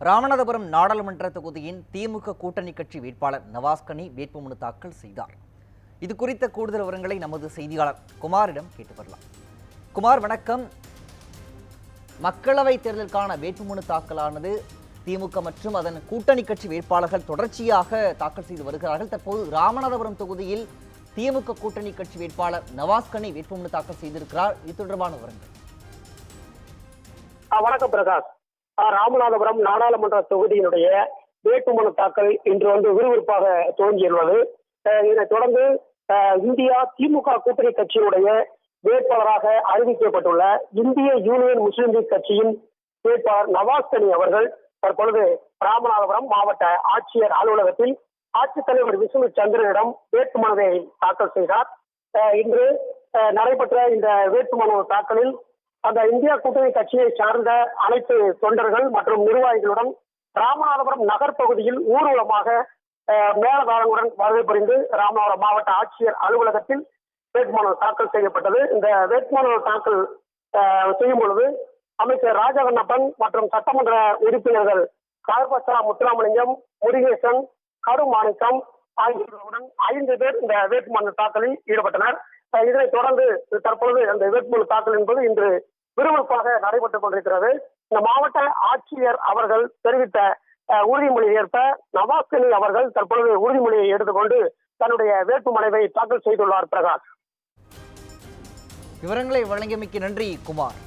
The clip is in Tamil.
ராமநாதபுரம் நாடாளுமன்ற தொகுதியின் திமுக கூட்டணி கட்சி வேட்பாளர் நவாஸ்கனி வேட்புமனு தாக்கல் செய்தார். இது குறித்த கூடுதல் விவரங்களை நமது செய்தியாளர் குமாரிடம் கேட்டு வரலாம் குமார் வணக்கம். மக்களவைத் தேர்தலுக்கான வேட்புமனு தாக்கலானது திமுக மற்றும் அதன் கூட்டணி கட்சி வேட்பாளர்கள் தொடர்ச்சியாக தாக்கல் செய்து வருகிறார்கள். தற்போது ராமநாதபுரம் தொகுதியில் திமுக கூட்டணி கட்சி வேட்பாளர் நவாஸ்கனி வேட்புமனு தாக்கல் செய்திருக்கிறார். இது தொடர்பான விவரங்கள். வணக்கம் பிரகாஷ். ராமநாதபுரம் நாடாளுமன்ற தொகுதியினுடைய வேட்புமனு தாக்கல் இன்று வந்து விறுவிறுப்பாக துவங்கியுள்ளது. இதனைத் தொடர்ந்து இந்தியா திமுக கூட்டணி கட்சியினுடைய வேட்பாளராக அறிவிக்கப்பட்டுள்ள இந்திய யூனியன் முஸ்லீம் லீக் கட்சியின் வேட்பாளர் நவாஸ் கனி அவர்கள் தற்பொழுது ராமநாதபுரம் மாவட்ட ஆட்சியர் அலுவலகத்தில் ஆட்சித்தலைவர் விஷ்ணு சந்திரனிடம் வேட்புமனுவை தாக்கல் செய்தார். இன்று அஹ், நடைபெற்ற இந்த வேட்புமனு தாக்கலில் அந்த இந்தியா கூட்டணி கட்சியை சார்ந்த அனைத்து தொண்டர்கள் மற்றும் நிர்வாகிகளுடன் ராமநாதபுரம் நகர் பகுதியில் ஊர்வலமாக மேலதாரங்களுடன் வருகை புரிந்து ராமநாதபுரம் மாவட்ட ஆட்சியர் அலுவலகத்தில் வேட்புமனு தாக்கல் செய்யப்பட்டது. இந்த வேட்புமனு தாக்கல் செய்யும் பொழுது அமைச்சர் ராஜகண்ணப்பன் மற்றும் சட்டமன்ற உறுப்பினர்கள் கார்பச்சரா முத்துராமலிங்கம் முருகேசன் கருமாணிக்கம் ஆகியோருடன் ஐந்து பேர் இந்த வேட்புமனு தாக்கலில் ஈடுபட்டனர். இதனைத் தொடர்ந்து தற்பொழுது அந்த வேட்புமனு தாக்கல் என்பது இன்று விறுவிறுப்பாக நடைபெற்றுக் கொண்டிருக்கிறது. இந்த மாவட்ட ஆட்சியர் அவர்கள் தெரிவித்த உறுதிமொழியை ஏற்ப ஏற்ப நவாஸ்கனி அவர்கள் தற்பொழுது உறுதிமொழியை எடுத்துக்கொண்டு தன்னுடைய வேட்புமனுவை தாக்கல் செய்துள்ளார் பிரகாஷ். விவரங்களை வழங்கியமைக்கு நன்றி குமார்.